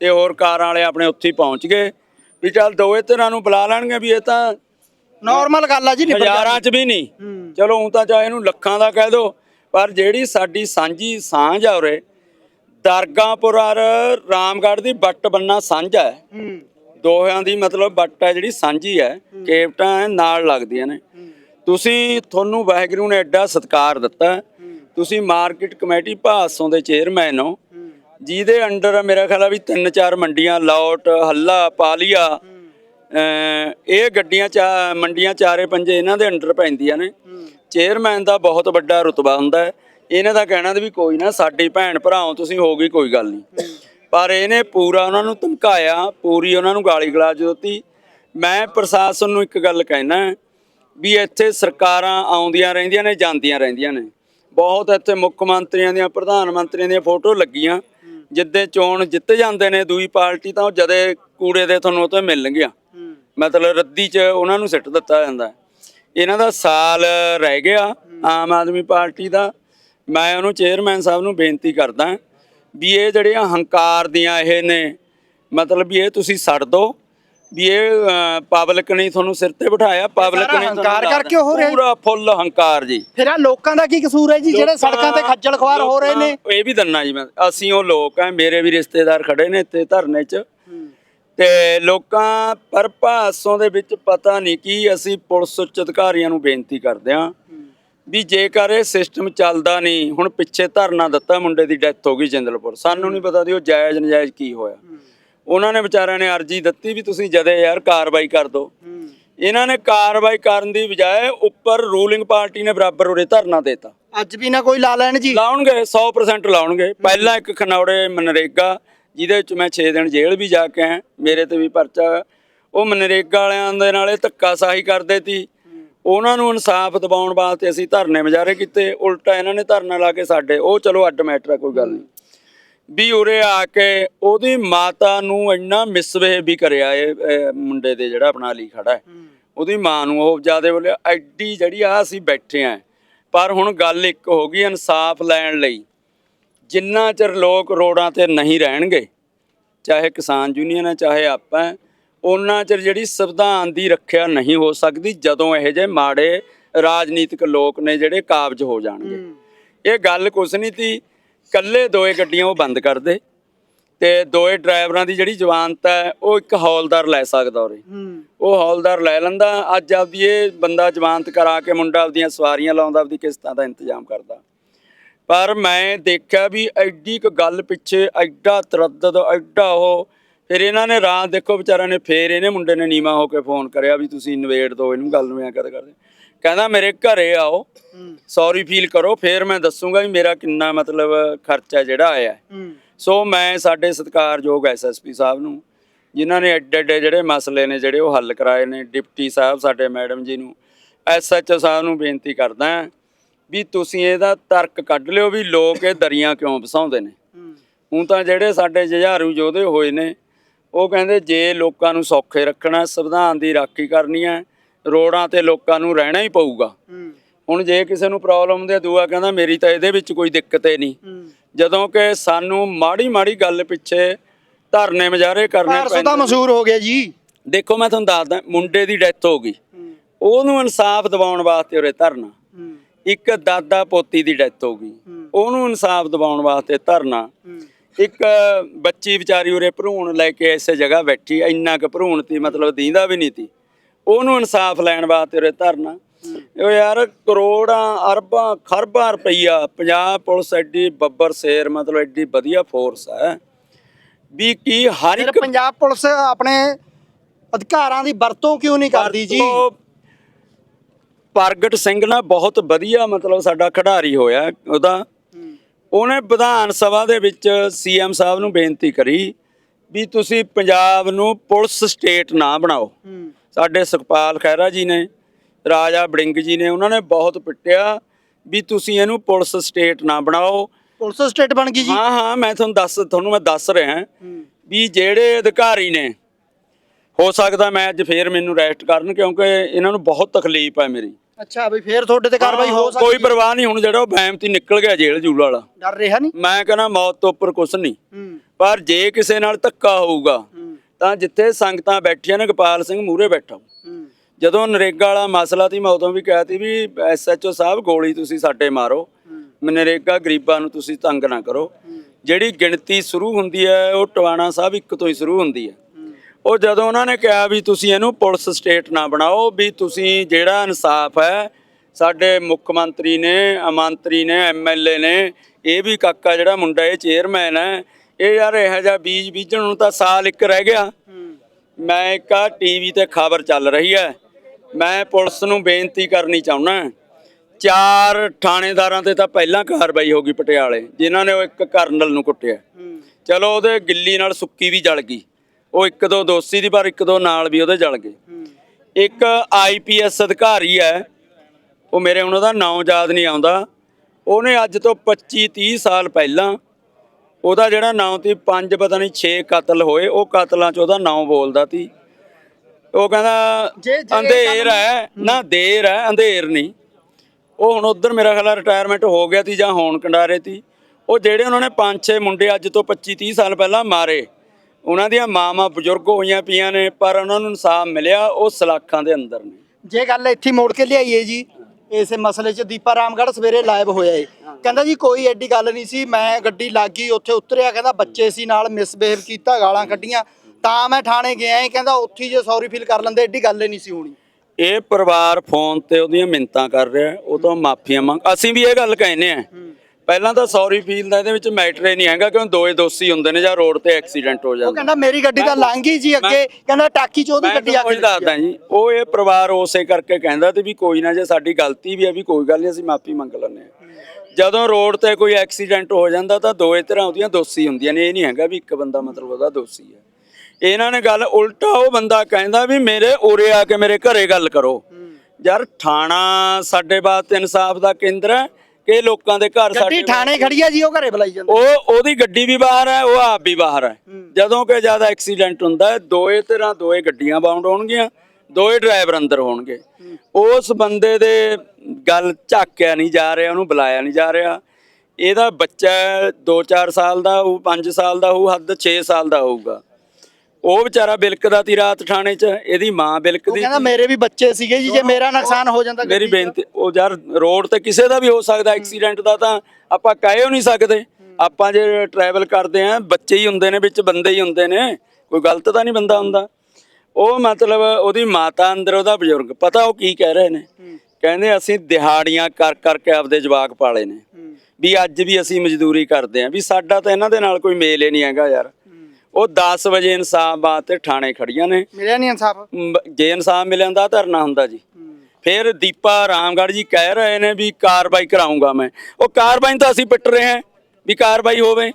ਤੇ ਹੋਰ ਕਾਰਾਂ ਵਾਲੇ ਆਪਣੇ ਉੱਥੇ ਹੀ ਪਹੁੰਚ ਗਏ ਵੀ ਚੱਲ ਦੋਵੇਂ ਤਰ੍ਹਾਂ ਨੂੰ ਬੁਲਾ ਲੈਣਗੇ ਵੀ ਇਹ ਤਾਂ ਨਾਰਮਲ ਗੱਲ ਆ ਜੀ ਨਿਬੜ। ਹਜ਼ਾਰਾਂ 'ਚ ਵੀ ਨਹੀਂ ਹੂੰ। ਚਲੋ ਹੁਣ ਤਾਂ ਚਾਹੇ ਇਹਨੂੰ ਲੱਖਾਂ ਦਾ ਕਹਿ ਦੋ ਪਰ ਜਿਹੜੀ ਸਾਡੀ ਸਾਂਝੀ ਸਾਂਝ ਆ ਉਰੇ ਦਰਗਾਹਪੁਰ ਔਰ ਰਾਮਗੜ੍ਹ ਦੀ ਬੱਟ ਬੰਨਾ ਸਾਂਝਾ ਹੈ। ਦੋਹਾਂ ਦੀ ਮਤਲਬ ਬੱਟ ਹੈ ਜਿਹੜੀ ਸਾਂਝੀ ਹੈ। ਕੇਵਟਾਂ ਨਾਲ ਲੱਗਦੀਆਂ ਨੇ। ਤੁਸੀਂ ਤੁਹਾਨੂੰ ਵਾਹਿਗੁਰੂ ਨੇ ਐਡਾ ਸਤਿਕਾਰ ਦਿੱਤਾ। ਤੁਸੀਂ ਮਾਰਕੀਟ ਕਮੇਟੀ ਭਾਸੋਂ ਦੇ ਚੇਅਰਮੈਨ ਹੋ। ਜਿਹਦੇ ਅੰਡਰ ਮੇਰਾ ਖਿਆਲ ਆ ਵੀ ਤਿੰਨ ਚਾਰ ਮੰਡੀਆਂ ਲੌਟ ਹੱਲਾ ਪਾਲੀਆ ਇਹ ਗੱਡੀਆਂ ਚਾ ਮੰਡੀਆਂ ਚਾਰੇ ਪੰਜੇ ਇਹਨਾਂ ਦੇ ਅੰਡਰ ਪੈਂਦੀਆਂ ਨੇ। ਚੇਅਰਮੈਨ ਦਾ ਬਹੁਤ ਵੱਡਾ ਰੁਤਬਾ ਹੁੰਦਾ ਹੈ। ਇਹਨੇ ਦਾ ਕਹਿਣਾ ਵੀ ਕੋਈ ਨਾ ਸਾਡੀ ਭੈਣ ਭਰਾਓ ਤੁਸੀਂ ਹੋ ਗਈ ਕੋਈ ਗੱਲ ਨਹੀਂ। ਪਰ ਇਹਨੇ ਪੂਰਾ ਉਹਨਾਂ ਨੂੰ ਧਮਕਾਇਆ ਪੂਰੀ ਉਹਨਾਂ ਨੂੰ ਗਾਲੀ ਗਲਾਜ ਦਿੱਤੀ। ਮੈਂ ਪ੍ਰਸ਼ਾਸਨ ਨੂੰ ਇੱਕ ਗੱਲ ਕਹਿਣਾ ਵੀ ਇੱਥੇ ਸਰਕਾਰਾਂ ਆਉਂਦੀਆਂ ਰਹਿੰਦੀਆਂ ਨੇ ਜਾਂਦੀਆਂ ਰਹਿੰਦੀਆਂ ਨੇ। ਬਹੁਤ ਇੱਥੇ ਮੁੱਖ ਮੰਤਰੀਆਂ ਦੀਆਂ ਪ੍ਰਧਾਨ ਮੰਤਰੀਆਂ ਦੀਆਂ ਫੋਟੋ ਲੱਗੀਆਂ। ਜਿੱਦੇ ਚੋਣ ਜਿੱਤ ਜਾਂਦੇ ਨੇ ਦੂਈ ਪਾਰਟੀ ਤਾਂ ਉਹ ਜਦੇ ਕੂੜੇ ਦੇ ਤੁਹਾਨੂੰ ਉੱਥੇ ਮਿਲਣਗੀਆਂ ਮਤਲਬ ਰੱਦੀ 'ਚ ਉਹਨਾਂ ਨੂੰ ਸਿੱਟ ਦਿੱਤਾ ਜਾਂਦਾ। ਇਹਨਾਂ ਦਾ ਸਾਲ ਰਹਿ ਗਿਆ ਆਮ ਆਦਮੀ ਪਾਰਟੀ ਦਾ। ਮੈਂ ਉਹਨੂੰ ਚੇਅਰਮੈਨ ਸਾਹਿਬ ਨੂੰ ਬੇਨਤੀ ਕਰਦਾ ਵੀ ਇਹ ਜਿਹੜੀਆਂ ਹੰਕਾਰ ਦੀਆਂ ਇਹ ਨੇ ਮਤਲਬ ਵੀ ਇਹ ਤੁਸੀਂ ਛੱਡ ਦਿਓ ਵੀ ਇਹ ਪਬਲਿਕ ਨੇ ਤੁਹਾਨੂੰ ਸਿਰ ਤੇ ਬਿਠਾਇਆ ਪਬਲਿਕ ਨੇ ਹੰਕਾਰ ਕਰਕੇ ਹੋ ਰਿਹਾ? ਪੂਰਾ ਫੁੱਲ ਹੰਕਾਰ ਜੀ। ਫਿਰ ਆ ਲੋਕਾਂ ਦਾ ਕੀ ਕਸੂਰ ਹੈ ਜੀ? ਜਿਹੜੇ ਸੜਕਾਂ ਤੇ ਖੱਜਲ ਖਵਾਰ ਹੋ ਰਹੇ ਨੇ? ਇਹ ਵੀ ਦੰਨਾ ਜੀ ਮੈਂ ਅਸੀਂ ਉਹ ਲੋਕ ਆ ਮੇਰੇ ਵੀ ਰਿਸ਼ਤੇਦਾਰ ਖੜੇ ਨੇ ਇੱਥੇ ਧਰਨੇ 'ਚ। ਤੇ ਲੋਕਾਂ ਪਰ ਭਾਸੋਂ ਦੇ ਵਿੱਚ ਪਤਾ ਨਹੀਂ ਕੀ ਅਸੀਂ ਪੁਲਿਸ ਉੱਚ ਅਧਿਕਾਰੀਆਂ ਨੂੰ ਬੇਨਤੀ ਕਰਦੇ ਹਾਂ ਵੀ ਜੇਕਰ ਇਹ ਸਿਸਟਮ ਚੱਲਦਾ ਨਹੀਂ ਹੁਣ ਪਿੱਛੇ ਧਰਨਾ ਦਿੱਤਾ ਮੁੰਡੇ ਦੀ ਡੈਥ ਹੋ ਗਈ ਜਿੰਦਲਪੁਰ ਸਾਨੂੰ ਨਹੀਂ ਪਤਾ ਦੀ ਉਹ ਜਾਇਜ਼ ਨਜਾਇਜ਼ ਕੀ ਹੋਇਆ। ਉਹਨਾਂ ਨੇ ਵਿਚਾਰਿਆਂ ਨੇ ਅਰਜੀ ਦਿੱਤੀ ਵੀ ਤੁਸੀਂ ਜਦੇ ਯਾਰ ਕਾਰਵਾਈ ਕਰ ਦਿਓ ਇਹਨਾਂ ਨੇ ਕਾਰਵਾਈ ਕਰਨ ਦੀ ਬਜਾਏ ਉੱਪਰ ਰੂਲਿੰਗ ਪਾਰਟੀ ਨੇ ਬਰਾਬਰ ਉਰੇ ਧਰਨਾ ਦੇਤਾ। ਅੱਜ ਵੀ ਨਾ ਕੋਈ ਲਾ ਲੈਣ ਜੀ। ਲਾਉਣਗੇ 100% ਲਾਉਣਗੇ। ਪਹਿਲਾਂ ਇੱਕ ਖਨੌੜੇ ਮਨਰੇਗਾ ਜਿਹਦੇ ਵਿੱਚ ਮੈਂ 6 ਦਿਨ ਜੇਲ੍ਹ ਵੀ ਜਾ ਕੇ ਆਇਆ ਮੇਰੇ ਤੇ ਵੀ ਪਰਚਾ ਉਹ ਮਨਰੇਗਾ ਵਾਲਿਆਂ ਦੇ ਨਾਲੇ ਧੱਕਾਸ਼ਾਹੀ ਕਰਦੇ ਸੀ ਉਹਨਾਂ ਨੂੰ ਇਨਸਾਫ ਦਿਵਾਉਣ ਵਾਸਤੇ ਅਸੀਂ ਧਰਨੇ ਮੁਜ਼ਾਹਰੇ ਕੀਤੇ ਉਲਟਾ ਇਹਨਾਂ ਨੇ ਧਰਨਾ ਲਾ ਕੇ ਸਾਡੇ ਉਹ ਚਲੋ ਅੱਡ ਮੈਟਰ ਆ ਕੋਈ ਗੱਲ ਨਹੀਂ। ਵੀ ਉਰੇ ਆ ਕੇ ਉਹਦੀ ਮਾਤਾ ਨੂੰ ਇੰਨਾ ਮਿਸਬਿਹੇਵ ਵੀ ਕਰਿਆ ਇਹ ਇਹ ਮੁੰਡੇ ਦੇ ਜਿਹੜਾ ਆਪਣਾ ਲਈ ਖੜਾ ਹੈ। ਉਹਦੀ ਮਾਂ ਨੂੰ ਉਹ ਜਿਆਦੇ ਬੋਲੇ ਐਡੀ ਜਿਹੜੀ ਆ ਅਸੀਂ ਬੈਠੇ ਆ। ਪਰ ਹੁਣ ਗੱਲ ਇੱਕ ਹੋ ਗਈ ਇਨਸਾਫ ਲੈਣ ਲਈ। ਜਿੰਨਾ ਚਿਰ ਲੋਕ ਰੋਡਾਂ ਤੇ ਨਹੀਂ ਰਹਿਣਗੇ ਚਾਹੇ ਕਿਸਾਨ ਯੂਨੀਅਨ ਹੈ ਚਾਹੇ ਆਪਾਂ ਉਹਨਾਂ ਚਿਰ ਜਿਹੜੀ ਸੰਵਿਧਾਨ ਦੀ ਰੱਖਿਆ ਨਹੀਂ ਹੋ ਸਕਦੀ ਜਦੋਂ ਇਹੋ ਜਿਹੇ ਮਾੜੇ ਰਾਜਨੀਤਿਕ ਲੋਕ ਨੇ ਜਿਹੜੇ ਕਾਬਜ ਹੋ ਜਾਣਗੇ। ਇਹ ਗੱਲ ਕੁਛ ਨਹੀਂ ਤੀ ਕੱਲੇ ਦੋਏ ਗੱਡੀਆਂ ਉਹ ਬੰਦ ਕਰ ਦੇ ਤੇ ਦੋਏ ਡਰਾਈਵਰਾਂ ਦੀ ਜਿਹੜੀ ਜ਼ਮਾਨਤ ਹੈ ਉਹ ਇੱਕ ਹੌਲਦਾਰ ਲੈ ਸਕਦਾ ਉਰੇ। ਉਹ ਹੌਲਦਾਰ ਲੈ ਲੈਂਦਾ ਅੱਜ ਆਪਦੀ ਇਹ ਬੰਦਾ ਜ਼ਮਾਨਤ ਕਰਾ ਕੇ ਮੁੰਡਾ ਆਪਦੀਆਂ ਸਵਾਰੀਆਂ ਲਾਉਂਦਾ ਆਪਦੀ ਕਿਸ਼ਤਾਂ ਦਾ ਇੰਤਜ਼ਾਮ ਕਰਦਾ। ਪਰ ਮੈਂ ਦੇਖਿਆ ਵੀ ਐਡੀ ਕੁ ਗੱਲ ਪਿੱਛੇ ਐਡਾ ਤਰੱਦਦ ਐਡਾ ਉਹ ਫਿਰ ਇਹਨਾਂ ਨੇ ਰਾਤ ਦੇਖੋ ਵਿਚਾਰਿਆਂ ਨੇ ਫੇਰ ਇਹਨੇ ਮੁੰਡੇ ਨੇ ਨੀਮਾ ਹੋ ਕੇ ਫੋਨ ਕਰਿਆ ਵੀ ਤੁਸੀਂ ਇਨਵੇਟ ਦਿਓ ਇਹਨੂੰ ਗੱਲ ਨੂੰ ਐਂ ਕਦ ਕਰਦੇ। ਕਹਿੰਦਾ ਮੇਰੇ ਘਰੇ ਆਓ ਸੌਰੀ ਫੀਲ ਕਰੋ ਫੇਰ ਮੈਂ ਦੱਸੂਗਾ ਵੀ ਮੇਰਾ ਕਿੰਨਾ ਮਤਲਬ ਖਰਚਾ ਜਿਹੜਾ ਆਇਆ। ਸੋ ਮੈਂ ਸਾਡੇ ਸਤਿਕਾਰਯੋਗ ਐਸਐਸਪੀ ਸਾਹਿਬ ਨੂੰ ਜਿਨ੍ਹਾਂ ਨੇ ਐਡੇ ਐਡੇ ਜਿਹੜੇ ਮਸਲੇ ਨੇ ਜਿਹੜੇ ਉਹ ਹੱਲ ਕਰਾਏ ਨੇ ਡਿਪਟੀ ਸਾਹਿਬ ਸਾਡੇ ਮੈਡਮ ਜੀ ਨੂੰ ਐਸਐਚਓ ਸਾਹਿਬ ਨੂੰ ਬੇਨਤੀ ਕਰਦਾ ਵੀ ਤੁਸੀਂ ਇਹਦਾ ਤਰਕ ਕੱਢ ਲਿਓ ਵੀ ਲੋਕ ਇਹ ਦਰੀਆਂ ਕਿਉਂ ਵਸਾਉਂਦੇ ਨੇ। ਹੁਣ ਤਾਂ ਜਿਹੜੇ ਸਾਡੇ ਜੁਝਾਰੂ ਯੋਧੇ ਹੋਏ ਨੇ ਉਹ ਕਹਿੰਦੇ ਜੇ ਲੋਕਾਂ ਨੂੰ ਸੌਖੇ ਰੱਖਣਾ ਸੰਵਿਧਾਨ ਦੀ ਰਾਖੀ ਕਰਨੀ ਹੈ ਰੋਡਾਂ ਤੇ ਲੋਕਾਂ ਨੂੰ ਰਹਿਣਾ ਹੀ ਪਊਗਾ। ਹੁਣ ਜੇ ਕਿਸੇ ਨੂੰ ਪ੍ਰੋਬਲਮ ਹੁੰਦੀ ਹੈ ਦੂਆ ਕਹਿੰਦਾ ਮੇਰੀ ਤਾਂ ਇਹਦੇ ਵਿੱਚ ਕੋਈ ਦਿੱਕਤ ਹੀ ਨਹੀਂ। ਜਦੋਂ ਕਿ ਸਾਨੂੰ ਮਾੜੀ ਮਾੜੀ ਗੱਲ ਪਿੱਛੇ ਧਰਨੇ ਮਜਾਰੇ ਕਰਨੇ ਪਰਸੋਂ ਤਾਂ ਮਸ਼ਹੂਰ ਹੋ ਗਿਆ ਜੀ। ਦੇਖੋ ਮੈਂ ਤੁਹਾਨੂੰ ਦੱਸਦਾ ਮੁੰਡੇ ਦੀ ਡੈਥ ਹੋ ਗਈ। ਉਹਨੂੰ ਇਨਸਾਫ ਦਿਵਾਉਣ ਵਾਸਤੇ ਉਰੇ ਧਰਨਾ। ਇੱਕ ਦਾਦਾ ਪੋਤੀ ਦੀ ਡੈਥ ਹੋ ਗਈ। ਉਹਨੂੰ ਇਨਸਾਫ ਦਿਵਾਉਣ ਵਾਸਤੇ ਧਰਨਾ। ਇੱਕ ਬੱਚੀ ਵਿਚਾਰੀ ਉਰੇ ਭਰੂਣ ਲੈ ਕੇ ਇਸੇ ਜਗ੍ਹਾ ਬੈਠੀ ਇੰਨਾ ਕੁ ਭਰੂਣ ਤੀ ਮਤਲਬ ਦੀਂਦਾ ਵੀ ਨਹੀਂ ਤੀ। ਉਹਨੂੰ ਇਨਸਾਫ ਲੈਣ ਵਾਸਤੇ ਉਰੇ ਧਰਨਾ। ਉਹ ਯਾਰ ਕਰੋੜਾਂ ਅਰਬਾਂ ਖਰਬਾਂ ਰੁਪਈਆ ਪੰਜਾਬ ਪੁਲਿਸ ਐਡੀ ਬੱਬਰ ਸ਼ੇਰ ਮਤਲਬ ਐਡੀ ਵਧੀਆ ਫੋਰਸ ਹੈ ਵੀ ਕੀ ਹਰ ਇੱਕ ਪੰਜਾਬ ਪੁਲਿਸ ਆਪਣੇ ਅਧਿਕਾਰਾਂ ਦੀ ਵਰਤੋਂ ਕਿਉਂ ਨਹੀਂ ਕਰਦੀ ਜੀ? ਪ੍ਰਗਟ ਸਿੰਘ ਨਾ ਬਹੁਤ ਵਧੀਆ ਮਤਲਬ ਸਾਡਾ ਖਿਡਾਰੀ ਹੋਇਆ ਉਹਦਾ ਉਹਨੇ ਵਿਧਾਨ ਸਭਾ ਦੇ ਵਿੱਚ ਸੀਐਮ ਸਾਹਿਬ ਨੂੰ ਬੇਨਤੀ ਕਰੀ ਵੀ ਤੁਸੀਂ ਪੰਜਾਬ ਨੂੰ ਪੁਲਿਸ ਸਟੇਟ ਨਾ ਬਣਾਓ। ਸਾਡੇ ਸੁਖਪਾਲ ਖਹਿਰਾ ਜੀ ਨੇ ਰਾਜਾ ਬੜਿੰਗ ਜੀ ਨੇ ਉਹਨਾਂ ਨੇ ਬਹੁਤ ਪਿੱਟਿਆ ਵੀ ਤੁਸੀਂ ਇਹਨੂੰ ਪੁਲਿਸ ਸਟੇਟ ਨਾ ਬਣਾਓ। ਪੁਲਿਸ ਸਟੇਟ ਬਣ ਗਈ ਜੀ? ਹਾਂ ਹਾਂ ਮੈਂ ਤੁਹਾਨੂੰ ਦੱਸ ਤੁਹਾਨੂੰ ਮੈਂ ਦੱਸ ਰਿਹਾ ਵੀ ਜਿਹੜੇ ਅਧਿਕਾਰੀ ਨੇ ਹੋ ਸਕਦਾ ਮੈਂ ਅੱਜ ਫੇਰ ਮੈਨੂੰ ਅਰੈਸਟ ਕਰਨ ਕਿਉਂਕਿ ਇਹਨਾਂ ਨੂੰ ਬਹੁਤ ਤਕਲੀਫ ਹੈ ਮੇਰੀ। ਅੱਛਾ ਬਈ ਫੇਰ ਤੁਹਾਡੇ ਤੇ ਕਾਰਵਾਈ ਹੋ ਸਕਦੀ ਕੋਈ ਪਰਵਾਹ ਨਹੀਂ ਹੁਣ ਜਿਹੜਾ ਉਹ ਬੈਮਤੀ ਨਿਕਲ ਗਿਆ ਜੇਲ੍ਹ ਜੂਲ ਵਾਲਾ। ਡਰ ਰਿਹਾ ਨਹੀਂ? ਮੈਂ ਕਹਿੰਦਾ ਮੌਤ ਤੋਂ ਉੱਪਰ ਕੁਛ ਨਹੀਂ। ਪਰ ਜੇ ਕਿਸੇ ਨਾਲ ਧੱਕਾ ਹੋਊਗਾ ਤਾਂ ਜਿੱਥੇ ਸੰਗਤਾਂ ਬੈਠੀਆਂ ਨੇ ਗੋਪਾਲ ਸਿੰਘ ਮੂਹਰੇ ਬੈਠਾ। ਜਦੋਂ ਨਰੇਗਾ ਵਾਲਾ ਮਸਲਾ ਸੀ ਮੈਂ ਉਦੋਂ ਵੀ ਕਿਹਾ ਸੀ ਵੀ ਐਸਐਚਓ ਸਾਹਿਬ ਗੋਲੀ ਤੁਸੀਂ ਸਾਡੇ ਮਾਰੋ। ਨਰੇਗਾ ਗਰੀਬਾਂ ਨੂੰ ਤੁਸੀਂ ਤੰਗ ਨਾ ਕਰੋ। ਜਿਹੜੀ ਗਿਣਤੀ ਸ਼ੁਰੂ ਹੁੰਦੀ ਹੈ ਉਹ ਟਵਾਣਾ ਸਾਹਿਬ ਇੱਕ ਤੋਂ ਹੀ ਸ਼ੁਰੂ ਹੁੰਦੀ ਹੈ। ਉਹ ਜਦੋਂ ਉਹਨਾਂ ਨੇ ਕਿਹਾ ਵੀ ਤੁਸੀਂ ਇਹਨੂੰ ਪੁਲਿਸ ਸਟੇਟ ਨਾ ਬਣਾਓ ਵੀ ਤੁਸੀਂ ਜਿਹੜਾ ਇਨਸਾਫ ਹੈ ਸਾਡੇ ਮੁੱਖ ਮੰਤਰੀ ਨੇ ਮੰਤਰੀ ਨੇ ਐਮਐਲਏ ਨੇ ਇਹ ਵੀ ਕਾਕਾ ਜਿਹੜਾ ਮੁੰਡਾ ਇਹ ਚੇਅਰਮੈਨ ਹੈ ਇਹ ਯਾਰ ਇਹੋ ਜਿਹਾ ਬੀਜ ਬੀਜਣ ਨੂੰ ਤਾਂ ਸਾਲ ਇੱਕ ਰਹਿ ਗਿਆ। ਮੈਂ ਇੱਕ ਆ ਟੀਵੀ ਤੇ ਖਬਰ ਚੱਲ ਰਹੀ ਹੈ। ਮੈਂ ਪੁਲਿਸ ਨੂੰ ਬੇਨਤੀ ਕਰਨੀ ਚਾਹੁੰਦਾ ਚਾਰ ਥਾਣੇਦਾਰਾਂ ਤੇ ਤਾਂ ਪਹਿਲਾਂ ਕਾਰਵਾਈ ਹੋ ਗਈ ਪਟਿਆਲੇ ਜਿਨ੍ਹਾਂ ਨੇ ਉਹ ਇੱਕ ਕਰਨਲ ਨੂੰ ਕੁੱਟਿਆ। ਚਲੋ ਉਹਦੇ ਗਿੱਲੀ ਨਾਲ ਸੁੱਕੀ ਵੀ ਜਲ ਗਈ। ਉਹ ਇੱਕ ਦੋ ਦੋਸ਼ੀ ਦੀ ਪਰ ਇੱਕ ਦੋ ਨਾਲ ਵੀ ਉਹਦੇ ਜਲ ਗਏ। ਇੱਕ ਆਈਪੀਐਸ ਅਧਿਕਾਰੀ ਹੈ ਉਹ ਮੇਰੇ ਹੁਣ ਉਹਦਾ ਨਾਮ ਯਾਦ ਨਹੀਂ ਆਉਂਦਾ। ਉਹਨੇ ਅੱਜ ਤੋਂ 25 30 ਸਾਲ ਪਹਿਲਾਂ ਉਹਦਾ ਜਿਹੜਾ ਨਾਮ ਸੀ ਪੰਜ ਪਤਾ ਨਹੀਂ 6 ਕਤਲ ਹੋਏ ਉਹ ਕਤਲਾਂ 'ਚ ਉਹਦਾ ਨਾਮ ਬੋਲਦਾ ਸੀ। ਉਹ ਕਹਿੰਦਾ ਅੰਧੇਰ ਹੈ ਨਾ ਦੇਰ ਹੈ ਅੰਧੇਰ ਨਹੀਂ। ਉਹ ਹੁਣ ਉਧਰ ਮੇਰਾ ਖਿਆਲ ਰਿਟਾਇਰਮੈਂਟ ਹੋ ਗਿਆ ਸੀ ਜਾਂ ਹੋਣ ਕੰਡਾਰੇ ਸੀ। ਉਹ ਜਿਹੜੇ ਉਹਨਾਂ ਨੇ ਪੰਜ ਛੇ ਮੁੰਡੇ ਅੱਜ ਤੋਂ 25 30 ਸਾਲ ਪਹਿਲਾਂ ਮਾਰੇ ਉਹਨਾਂ ਦੀਆਂ ਮਾਵਾਂ ਬਜ਼ੁਰਗ ਹੋਈਆਂ ਪਈਆਂ ਨੇ ਪਰ ਉਹਨਾਂ ਨੂੰ ਇਨਸਾਫ ਮਿਲਿਆ ਉਹ ਸਲਾਖਾਂ ਦੇ ਅੰਦਰ ਨੇ। ਜੇ ਗੱਲ ਇੱਥੇ ਮੋੜ ਕੇ ਲਿਆਈਏ ਜੀ ਇਸੇ ਮਸਲੇ 'ਚ ਦੀਪਾ ਰਾਮਗੜ੍ਹ ਸਵੇਰੇ ਲਾਈਵ ਹੋਇਆ ਏ। ਕਹਿੰਦਾ ਜੀ ਕੋਈ ਐਡੀ ਗੱਲ ਨਹੀਂ ਸੀ ਮੈਂ ਗੱਡੀ ਲੱਗੀ ਉੱਥੇ ਉਤਰਿਆ ਕਹਿੰਦਾ ਬੱਚੇ ਸੀ ਨਾਲ ਮਿਸਬਿਹੇਵ ਕੀਤਾ ਗਾਲਾਂ ਕੱਢੀਆਂ। ਤਾਂ ਮੈਂ ਥਾਣੇ ਗਿਆ ਏ ਕਹਿੰਦਾ ਉੱਥੇ ਜੇ ਸੌਰੀ ਫੀਲ ਕਰ ਲੈਂਦੇ ਐਡੀ ਗੱਲ ਨਹੀਂ ਸੀ ਹੋਣੀ। ਇਹ ਪਰਿਵਾਰ ਫੋਨ ਤੇ ਉਹਦੀਆਂ ਮਿੰਤਾਂ ਕਰ ਰਿਹਾ ਉਹ ਤੋਂ ਮਾਫੀਆਂ ਮੰਗ ਅਸੀਂ ਵੀ ਇਹ ਗੱਲ ਕਹਿੰਨੇ ਆ। ਪਹਿਲਾਂ ਤਾਂ ਸੌਰੀ ਫੀਲ ਦਾ ਇਹਦੇ ਵਿੱਚ ਮੈਟਰ ਹੀ ਨਹੀਂ ਹੈਗਾ ਕਿਉਂ ਦੋਏ ਦੋਸ਼ੀ ਹੁੰਦੇ ਨੇ ਜਾਂ ਰੋਡ ਤੇ ਐਕਸੀਡੈਂਟ ਹੋ ਉਹ ਜਾਂਦਾ। ਕਹਿੰਦਾ ਮੇਰੀ ਗੱਡੀ ਤਾਂ ਲੰਘ ਗਈ ਜੀ ਅੱਗੇ। ਕਹਿੰਦਾ ਟਾਕੀ 'ਚ ਉਹਦੀ ਮੈਂ ਗੱਡੀ ਆ ਤੁਹਾਨੂੰ ਕੇ ਉਹੀ ਦੱਸਦਾ ਜੀ ਉਹ ਇਹ ਪਰਿਵਾਰ ਉਸੇ ਕਰਕੇ ਕਹਿੰਦਾ ਤੇ ਵੀ ਕੋਈ ਨਾ ਜੇ ਸਾਡੀ ਗਲਤੀ ਵੀ ਹੈ ਵੀ ਕੋਈ ਗੱਲ ਨਹੀਂ ਅਸੀਂ ਮਾਫੀ ਮੰਗ ਲੈਂਦੇ ਹਾਂ। ਜਦੋਂ ਰੋਡ ਤੇ ਕੋਈ ਐਕਸੀਡੈਂਟ ਹੋ ਜਾਂਦਾ ਤਾਂ ਦੋਏ ਤਰ੍ਹਾਂ ਉਹਦੀਆਂ ਦੋਸ਼ੀ ਹੁੰਦੀਆਂ ਨੇ। ਇਹ ਨਹੀਂ ਹੈਗਾ ਵੀ ਇੱਕ ਬੰਦਾ ਮਤਲਬ ਉਹਦਾ ਦੋਸ਼ੀ ਹੈ। ਇਹਨਾਂ ਨੇ ਗੱਲ ਉਲਟਾ ਉਹ ਬੰਦਾ ਕਹਿੰਦਾ ਵੀ ਮੇਰੇ ਉਰੇ ਆ ਕੇ ਮੇਰੇ ਘਰੇ ਗੱਲ ਕਰੋ। ਯਾਰ ਥਾਣਾ ਸਾਡੇ ਵਾਸਤੇ ਇਨਸਾਫ ਦਾ ਕੇਂਦਰ ਹੈ ਕਿ ਲੋਕਾਂ ਦੇ ਘਰ ਗੱਡੀ ਸਾਡੇ ਥਾਣੇ ਖੜੀ ਆ ਜੀ ਉਹ ਘਰੇ ਬੁਲਾਈ ਜਾਂਦਾ। ਉਹ ਉਹਦੀ ਗੱਡੀ ਵੀ ਬਾਹਰ ਹੈ ਉਹ ਆਪ ਵੀ ਬਾਹਰ ਹੈ। ਜਦੋਂ ਕਿ ਜ਼ਿਆਦਾ ਐਕਸੀਡੈਂਟ ਹੁੰਦਾ ਹੈ ਦੋਏ ਤਰ੍ਹਾਂ ਦੋਏ ਗੱਡੀਆਂ ਬਾਉਂਡ ਹੋਣਗੀਆਂ ਦੋਏ ਡਰਾਈਵਰ ਅੰਦਰ ਹੋਣਗੇ। ਉਸ ਬੰਦੇ ਦੇ ਗੱਲ ਝਾਕਿਆ ਨਹੀਂ ਜਾ ਰਿਹਾ ਉਹਨੂੰ ਬੁਲਾਇਆ ਨਹੀਂ ਜਾ ਰਿਹਾ। ਇਹਦਾ ਬੱਚਾ 2-4 ਸਾਲ ਦਾ ਉਹ 5 ਸਾਲ ਦਾ ਹੋਊ ਹੱਦ 6 ਸਾਲ ਦਾ ਹੋਊਗਾ। ਉਹ ਵਿਚਾਰਾ ਬਿਲਕਦਾ ਤੀ ਰਾਤ ਥਾਣੇ 'ਚ ਇਹਦੀ ਮਾਂ ਬਿਲਕਦੀ ਕਹਿੰਦਾ ਮੇਰੇ ਵੀ ਬੱਚੇ ਸੀਗੇ ਜੀ ਜੇ ਮੇਰਾ ਨੁਕਸਾਨ ਹੋ ਜਾਂਦਾ ਮੇਰੀ। ਬੇਨਤੀ ਉਹ ਯਾਰ ਰੋਡ ਤੇ ਕਿਸੇ ਦਾ ਵੀ ਹੋ ਸਕਦਾ ਐਕਸੀਡੈਂਟ ਦਾ ਤਾਂ ਆਪਾਂ ਕਹਿ ਹੋ ਨਹੀਂ ਸਕਦੇ। ਆਪਾਂ ਜੇ ਟਰੈਵਲ ਕਰਦੇ ਆਂ ਬੱਚੇ ਹੀ ਹੁੰਦੇ ਨੇ ਵਿੱਚ ਬੰਦੇ ਹੀ ਹੁੰਦੇ ਨੇ ਕੋਈ ਗਲਤ ਤਾਂ ਨਹੀਂ ਬੰਦਾ ਹੁੰਦਾ। ਉਹ ਮਤਲਬ ਉਹਦੀ ਮਾਤਾ ਅੰਦਰ ਉਹਦਾ ਬਜ਼ੁਰਗ ਪਤਾ ਉਹ ਕੀ ਕਹਿ ਰਹੇ ਨੇ? ਕਹਿੰਦੇ ਅਸੀਂ ਦਿਹਾੜੀਆਂ ਕਰ ਕਰਕੇ ਆਪਦੇ ਜਵਾਕ ਪਾਲੇ ਨੇ। ਵੀ ਅੱਜ ਵੀ ਅਸੀਂ ਮਜ਼ਦੂਰੀ ਕਰਦੇ ਆਂ। ਵੀ ਸਾਡਾ ਤਾਂ ਇਹਨਾਂ ਦੇ ਨਾਲ ਕੋਈ ਮੇਲ ਹੀ ਨਹੀਂ ਹੈਗਾ ਯਾਰ। ਉਹ 10 ਵਜੇ ਇਨਸਾਫ ਬਾਤੇ ਥਾਣੇ ਖੜੀਆਂ ਨੇ। ਮਿਲਿਆ ਨਹੀਂ ਇਨਸਾਫ? ਮ- ਜੇ ਇਨਸਾਫ ਮਿਲਿਆ ਹੁੰਦਾ ਧਰਨਾ ਹੁੰਦਾ ਜੀ। ਫਿਰ ਦੀਪਾ ਰਾਮਗੜ੍ਹ ਜੀ ਕਹਿ ਰਹੇ ਨੇ ਵੀ ਕਾਰਵਾਈ ਕਰਾਉਂਗਾ ਮੈਂ। ਉਹ ਕਾਰਵਾਈ ਤਾਂ ਅਸੀਂ ਪਿੱਟ ਰਹੇ ਹਾਂ ਵੀ ਕਾਰਵਾਈ ਹੋਵੇ।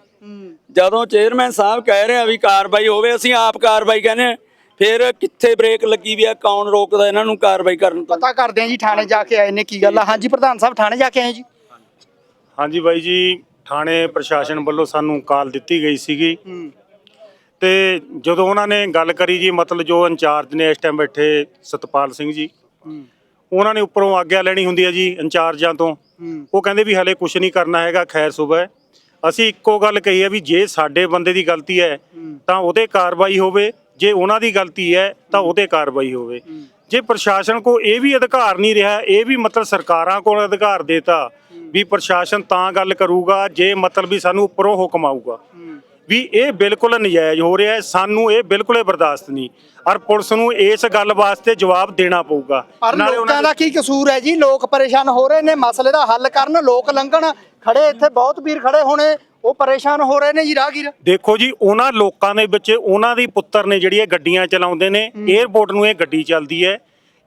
ਜਦੋਂ ਚੇਅਰਮੈਨ ਸਾਹਿਬ ਕਹਿ ਰਹੇ ਆ ਵੀ ਕਾਰਵਾਈ ਹੋਵੇ ਅਸੀਂ ਆਪ ਕਾਰਵਾਈ ਕਹਿੰਦੇ ਹਾਂ। ਫਿਰ ਕਿੱਥੇ ਬ੍ਰੇਕ ਲੱਗੀ ਵੀ ਆ ਕੌਣ ਰੋਕਦਾ ਇਹਨਾਂ ਨੂੰ ਕਾਰਵਾਈ ਕਰਨ ਤੋਂ? ਪਤਾ ਕਰਦੇ ਆ ਜੀ ਥਾਣੇ ਜਾ ਕੇ ਆਏ ਨੇ ਕੀ ਗੱਲ ਆ। ਹਾਂਜੀ ਪ੍ਰਧਾਨ ਸਾਹਿਬ ਥਾਣੇ ਜਾ ਕੇ ਆਏ ਜੀ। ਹਾਂਜੀ ਬਾਈ ਜੀ ਥਾਣੇ ਪ੍ਰਸ਼ਾਸਨ ਵੱਲੋਂ ਸਾਨੂੰ ਕਾਲ ਦਿੱਤੀ ਗਈ ਸੀਗੀ। ਤੇ ਜਦੋਂ ਉਹਨਾਂ ਨੇ ਗੱਲ ਕਰੀ ਜੀ ਮਤਲਬ ਜੋ ਇੰਚਾਰਜ ਨੇ ਇਸ ਟਾਈਮ ਬੈਠੇ ਸਤਪਾਲ ਸਿੰਘ ਜੀ ਉਹਨਾਂ ਨੇ ਉੱਪਰੋਂ ਆਗਿਆ ਲੈਣੀ ਹੁੰਦੀ ਹੈ ਜੀ ਇੰਚਾਰਜਾਂ ਤੋਂ। ਉਹ ਕਹਿੰਦੇ ਵੀ ਹਲੇ ਕੁਝ ਨਹੀਂ ਕਰਨਾ ਹੈਗਾ ਖੈਰ ਸੁਬਹ ਅਸੀਂ ਇੱਕੋ ਗੱਲ ਕਹੀ ਹੈ ਵੀ ਜੇ ਸਾਡੇ ਬੰਦੇ ਦੀ ਗਲਤੀ ਹੈ ਤਾਂ ਉਹਦੇ ਕਾਰਵਾਈ ਹੋਵੇ। ਜੇ ਉਹਨਾਂ ਦੀ ਗਲਤੀ ਹੈ ਤਾਂ ਉਹਦੇ ਕਾਰਵਾਈ ਹੋਵੇ। ਜੇ ਪ੍ਰਸ਼ਾਸਨ ਕੋ ਇਹ ਵੀ ਅਧਿਕਾਰ ਨਹੀਂ ਰਿਹਾ ਇਹ ਵੀ ਮਤਲਬ ਸਰਕਾਰਾਂ ਕੋਲ ਅਧਿਕਾਰ ਦੇਤਾ ਵੀ ਪ੍ਰਸ਼ਾਸਨ ਤਾਂ ਗੱਲ ਕਰੂਗਾ ਜੇ ਮਤਲਬ ਵੀ ਸਾਨੂੰ ਉੱਪਰੋਂ ਹੁਕਮ ਆਊਗਾ। ਵੀ ਇਹ ਬਿਲਕੁਲ ਨਜਾਇਜ਼ ਹੋ ਰਿਹਾ ਹੈ ਸਾਨੂੰ ਇਹ ਬਿਲਕੁਲ ਹੀ ਬਰਦਾਸ਼ਤ ਨਹੀਂ। ਔਰ ਪੁਲਿਸ ਨੂੰ ਇਸ ਗੱਲ ਵਾਸਤੇ ਜਵਾਬ ਦੇਣਾ ਪਊਗਾ। ਪਰ ਨਾਲੇ ਲੋਕਾਂ ਉਹਨਾਂ ਦਾ ਕੀ ਕਸੂਰ ਹੈ ਜੀ? ਲੋਕ ਪਰੇਸ਼ਾਨ ਹੋ ਰਹੇ ਨੇ ਮਸਲੇ ਦਾ ਹੱਲ ਕਰਨ ਲੋਕ ਲੰਘਣ। ਖੜੇ ਇੱਥੇ ਬਹੁਤ ਵੀਰ ਖੜੇ ਹੋਣੇ ਉਹ ਪਰੇਸ਼ਾਨ ਹੋ ਰਹੇ ਨੇ ਜੀ ਰਾਹਗੀਰ। ਦੇਖੋ ਜੀ ਉਹਨਾਂ ਲੋਕਾਂ ਦੇ ਵਿੱਚ ਉਹਨਾਂ ਦੀ ਪੁੱਤਰ ਨੇ ਜਿਹੜੀ ਇਹ ਗੱਡੀਆਂ ਚਲਾਉਂਦੇ ਨੇ 에어ਪੋਰਟ ਨੂੰ ਇਹ ਗੱਡੀ ਚੱਲਦੀ ਹੈ।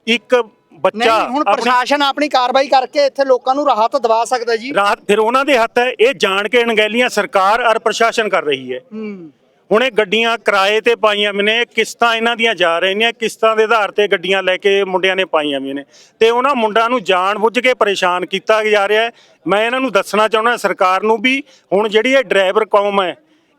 ਇੱਕ ਨਹੀਂ ਬੱਚਾ ਹੁਣ ਆਪਣੀ- ਪ੍ਰਸ਼ਾਸਨ ਆਪਣੀ ਕਾਰਵਾਈ ਕਰਕੇ ਇੱਥੇ ਲੋਕਾਂ ਨੂੰ ਰਾਹਤ ਦਵਾ ਸਕਦਾ ਜੀ। ਰਾਹਤ ਫਿਰ ਉਹਨਾਂ ਦੇ ਹੱਥ ਹੈ ਇਹ ਜਾਣ ਕੇ ਅਣਗਹਿਲੀਆਂ ਸਰਕਾਰ ਔਰ ਪ੍ਰਸ਼ਾਸਨ ਕਰ ਰਹੀ ਹੈ। ਹੂੰ। ਹੁਣ ਇਹ ਗੱਡੀਆਂ ਕਿਰਾਏ ਤੇ ਪਾਈਆਂ ਵੀ ਨੇ ਕਿਸ਼ਤਾਂ ਇਹਨਾਂ ਦੀਆਂ ਜਾ ਰਹੀਆਂ ਨੇ ਕਿਸ਼ਤਾਂ ਦੇ ਆਧਾਰ ਤੇ ਗੱਡੀਆਂ ਲੈ ਕੇ ਮੁੰਡਿਆਂ ਨੇ ਪਾਈਆਂ ਵੀ ਨੇ। ਤੇ ਉਹਨਾਂ ਮੁੰਡਿਆਂ ਨੂੰ ਜਾਣ ਬੁੱਝ ਕੇ ਪਰੇਸ਼ਾਨ ਕੀਤਾ ਜਾ ਰਿਹਾ ਹੈ। ਮੈਂ ਇਹਨਾਂ ਨੂੰ ਦੱਸਣਾ ਚਾਹੁੰਦਾ ਸਰਕਾਰ ਨੂੰ ਵੀ ਹੁਣ ਜਿਹੜੀ ਇਹ ਡਰਾਈਵਰ ਕੌਮ ਹੈ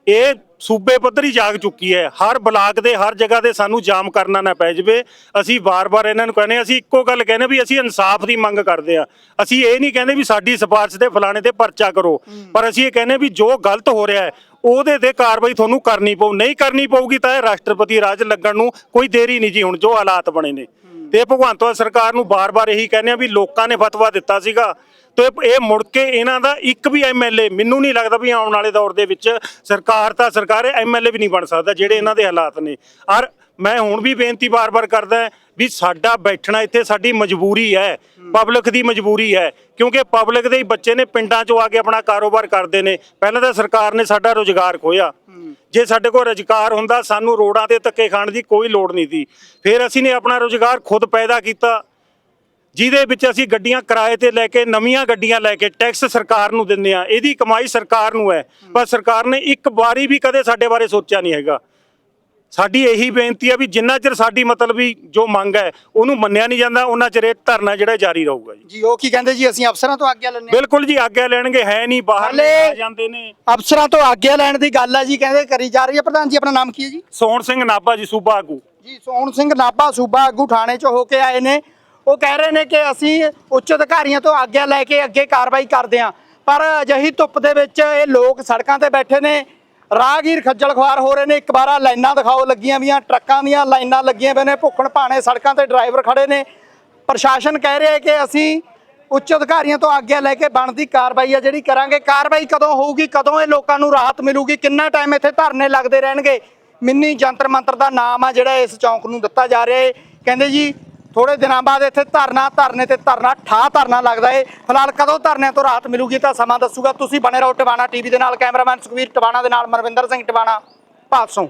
ਇਹ ਸੂਬੇ ਪੱਧਰ ਹੀ ਜਾਗ ਚੁੱਕੀ ਹੈ। ਹਰ ਬਲਾਕ ਦੇ, ਹਰ ਜਗ੍ਹਾ ਤੇ ਸਾਨੂੰ ਜਾਮ ਕਰਨਾ ਨਾ ਪੈ ਜਾਵੇ। ਅਸੀਂ ਵਾਰ-ਵਾਰ ਇਹਨਾਂ ਨੂੰ ਕਹਿੰਦੇ ਅਸੀਂ ਇੱਕੋ ਗੱਲ ਕਹਿੰਦੇ ਵੀ ਅਸੀਂ ਇਨਸਾਫ ਦੀ ਮੰਗ ਕਰਦੇ ਆ ਅਸੀਂ ਇਹ ਨਹੀਂ ਕਹਿੰਦੇ ਵੀ ਸਾਡੀ ਸਿਫਾਰਿਸ਼ ਤੇ ਫਲਾਣੇ ਤੇ ਪਰਚਾ ਕਰੋ। ਪਰ ਅਸੀਂ ਇਹ ਕਹਿੰਦੇ ਵੀ ਜੋ ਗਲਤ ਹੋ ਰਿਹਾ ਹੈ, ਉਹਦੇ ਤੇ ਕਾਰਵਾਈ ਤੁਹਾਨੂੰ ਕਰਨੀ ਪਊ। ਨਹੀਂ ਕਰਨੀ ਪਊਗੀ ਤਾਂ ਇਹ ਰਾਸ਼ਟਰਪਤੀ ਰਾਜ ਲੱਗਣ ਨੂੰ ਕੋਈ ਦੇਰੀ ਨਹੀਂ ਜੀ ਹੁਣ, ਜੋ ਹਾਲਾਤ ਬਣੇ ਨੇ। ਤੇ ਭਗਵੰਤ ਮਾਨ ਸਰਕਾਰ ਨੂੰ ਬਾਰ-ਬਾਰ ਇਹੀ ਕਹਿੰਦੇ ਆ ਵੀ ਲੋਕਾਂ ਨੇ ਫਤਵਾ ਦਿੱਤਾ ਸੀਗਾ। ਤੇ ਇਹ ਮੁੜ ਕੇ ਇਹਨਾਂ ਦਾ ਇੱਕ ਵੀ ਐਮਐਲਏ ਮੈਨੂੰ ਨਹੀਂ ਲੱਗਦਾ ਵੀ ਆਉਣ ਵਾਲੇ ਦੌਰ ਦੇ ਵਿੱਚ ਸਰਕਾਰ ਤਾਂ ਸਰਕਾਰ ਐਮਐਲਏ ਵੀ ਨਹੀਂ ਬਣ ਸਕਦਾ, ਜਿਹੜੇ ਇਹਨਾਂ ਦੇ ਹਾਲਾਤ ਨੇ। ਔਰ ਮੈਂ ਹੁਣ ਵੀ ਬੇਨਤੀ ਬਾਰ-ਬਾਰ ਕਰਦਾ ਵੀ ਸਾਡਾ ਬੈਠਣਾ ਇੱਥੇ ਸਾਡੀ ਮਜਬੂਰੀ ਹੈ, ਪਬਲਿਕ ਦੀ ਮਜਬੂਰੀ ਹੈ, ਕਿਉਂਕਿ ਪਬਲਿਕ ਦੇ ਹੀ ਬੱਚੇ ਨੇ ਪਿੰਡਾਂ 'ਚੋਂ ਆ ਕੇ ਆਪਣਾ ਕਾਰੋਬਾਰ ਕਰਦੇ ਨੇ। ਪਹਿਲਾਂ ਤਾਂ ਸਰਕਾਰ ਨੇ ਸਾਡਾ ਰੋਜ਼ਗਾਰ ਖੋਇਆ ਜੇ ਸਾਡੇ ਕੋਲ ਰੁਜ਼ਗਾਰ ਹੁੰਦਾ, ਸਾਨੂੰ ਰੋਡਾਂ ਤੇ ਧੱਕੇ ਖਾਣ ਦੀ ਕੋਈ ਲੋੜ ਨਹੀਂ ਸੀ। ਫਿਰ ਅਸੀਂ ਨੇ ਆਪਣਾ ਰੁਜ਼ਗਾਰ ਖੁਦ ਪੈਦਾ ਕੀਤਾ। ਜਿਹਦੇ ਵਿੱਚ ਅਸੀਂ ਗੱਡੀਆਂ ਕਿਰਾਏ ਤੇ ਲੈ ਕੇ, ਨਵੀਆਂ ਗੱਡੀਆਂ ਲੈ ਕੇ ਟੈਕਸ ਸਰਕਾਰ ਨੂੰ ਦਿੰਦੇ ਆ ਇਹਦੀ ਕਮਾਈ ਸਰਕਾਰ ਨੂੰ ਹੈ। ਪਰ ਸਰਕਾਰ ਨੇ ਇੱਕ ਵਾਰੀ ਵੀ ਕਦੇ ਸਾਡੇ ਬਾਰੇ ਸੋਚਿਆ ਨਹੀਂ ਹੈਗਾ। ਸਾਡੀ ਇਹੀ ਬੇਨਤੀ ਹੈ ਵੀ ਜਿੰਨਾ ਚਿਰ ਸਾਡੀ ਮਤਲਬ ਵੀ ਜੋ ਮੰਗ ਹੈ ਉਹਨੂੰ ਮੰਨਿਆ ਨਹੀਂ ਜਾਂਦਾ ਉਹਨਾਂ ਚਿਰ ਇਹ ਧਰਨਾ ਜਿਹੜਾ ਜਾਰੀ ਰਹੂਗਾ ਜੀ। ਜੀ ਉਹ ਕੀ ਕਹਿੰਦੇ ਜੀ? ਅਸੀਂ ਅਫਸਰਾਂ ਤੋਂ ਆਗਿਆ ਲੈਣੇ ਬਿਲਕੁਲ ਜੀ ਆਗਿਆ ਲੈਣਗੇ ਹੈ ਨਹੀਂ ਬਾਹਰ ਕੇ ਜਾਂਦੇ ਨੇ। ਅਫਸਰਾਂ ਤੋਂ ਆਗਿਆ ਲੈਣ ਦੀ ਗੱਲ ਹੈ ਜੀ ਕਹਿੰਦੇ ਕਰੀ ਜਾ ਰਹੀ ਹੈ। ਪ੍ਰਧਾਨ ਜੀ ਆਪਣਾ ਨਾਮ ਕੀ ਹੈ ਜੀ? ਸੋਹਣ ਸਿੰਘ ਨਾਭਾ ਜੀ ਸੂਬਾ ਆਗੂ। ਜੀ ਸੋਹਣ ਸਿੰਘ ਨਾਭਾ ਸੂਬਾ ਆਗੂ ਥਾਣੇ 'ਚ ਹੋ ਕੇ ਆਏ ਨੇ। ਉਹ ਕਹਿ ਰਹੇ ਨੇ ਕਿ ਅਸੀਂ ਉੱਚ ਅਧਿਕਾਰੀਆਂ ਤੋਂ ਆਗਿਆ ਲੈ ਕੇ ਅੱਗੇ ਕਾਰਵਾਈ ਕਰਦੇ ਹਾਂ। ਪਰ ਅਜਿਹੀ ਧੁੱਪ ਦੇ ਵਿੱਚ ਇਹ ਲੋਕ ਸੜਕਾਂ ਤੇ ਬੈਠੇ ਨੇ। ਰਾਹਗੀਰ ਖੱਜਲ ਖੁਆਰ ਹੋ ਰਹੇ ਨੇ। ਇੱਕ ਵਾਰਾ ਲਾਈਨਾਂ ਦਿਖਾਓ, ਲੱਗੀਆਂ ਵੀਆਂ, ਟਰੱਕਾਂ ਦੀਆਂ ਲਾਈਨਾਂ ਲੱਗੀਆਂ ਪਈਆਂ ਨੇ। ਭੁੱਖਣ ਭਾਣੇ ਸੜਕਾਂ ਤੇ ਡਰਾਈਵਰ ਖੜੇ ਨੇ। ਪ੍ਰਸ਼ਾਸਨ ਕਹਿ ਰਿਹਾ ਹੈ ਕਿ ਅਸੀਂ ਉੱਚ ਅਧਿਕਾਰੀਆਂ ਤੋਂ ਆਗਿਆ ਲੈ ਕੇ ਬਣਦੀ ਕਾਰਵਾਈ ਆ, ਜਿਹੜੀ ਕਰਾਂਗੇ। ਕਾਰਵਾਈ ਕਦੋਂ ਹੋਊਗੀ, ਕਦੋਂ ਇਹ ਲੋਕਾਂ ਨੂੰ ਰਾਹਤ ਮਿਲੂਗੀ, ਕਿੰਨਾ ਟਾਈਮ ਇੱਥੇ ਧਰਨੇ ਲੱਗਦੇ ਰਹਿਣਗੇ? ਮਿੰਨੀ ਜੰਤਰ ਮੰਤਰ ਦਾ ਨਾਮ ਆ ਜਿਹੜਾ ਇਸ ਚੌਂਕ ਨੂੰ ਦਿੱਤਾ ਜਾ ਰਿਹਾ ਹੈ। ਕਹਿੰਦੇ ਜੀ ਥੋੜੇ ਦਿਨਾਂ ਬਾਅਦ ਇੱਥੇ ਧਰਨਾ, ਧਰਨੇ ਤੇ ਧਰਨਾ ਠਾ ਧਰਨਾ ਲੱਗਦਾ ਏ। ਫਿਲਹਾਲ ਕਦੋਂ ਧਰਨਿਆਂ ਤੋਂ ਰਾਹਤ ਮਿਲੂਗੀ ਤਾਂ ਸਮਾਂ ਦੱਸੂਗਾ। ਤੁਸੀਂ ਬਣੇ ਰਹੋ ਟਿਵਾਣਾ ਟੀਵੀ ਦੇ ਨਾਲ, ਕੈਮਰਾਮੈਨ ਸੁਖਵੀਰ ਟਵਾਣਾ ਦੇ ਨਾਲ, ਮਨਵਿੰਦਰ ਸਿੰਘ ਟਿਵਾਣਾ ਭਾਦਸੋਂ